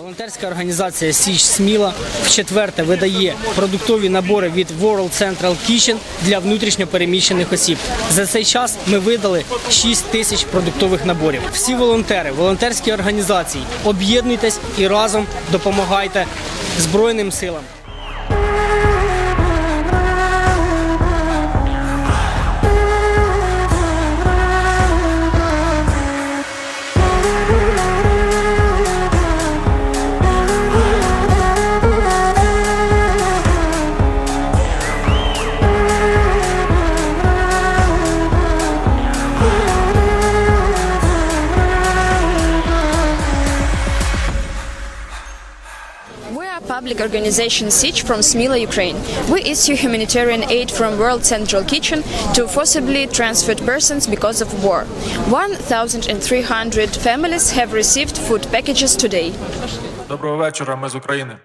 Волонтерська організація Січ Сміла вчетверте видає продуктові набори від World Central Kitchen для внутрішньопереміщених осіб. За цей час ми видали 6 тисяч продуктових наборів. Всі волонтери, волонтерські організації, об'єднуйтесь і разом допомагайте Збройним силам. public organization SITCH from Smila, Ukraine. We issue humanitarian aid from World Central Kitchen to forcibly transferred persons because of war. 1,300 families have received food packages today. Доброго вечора, ми з України.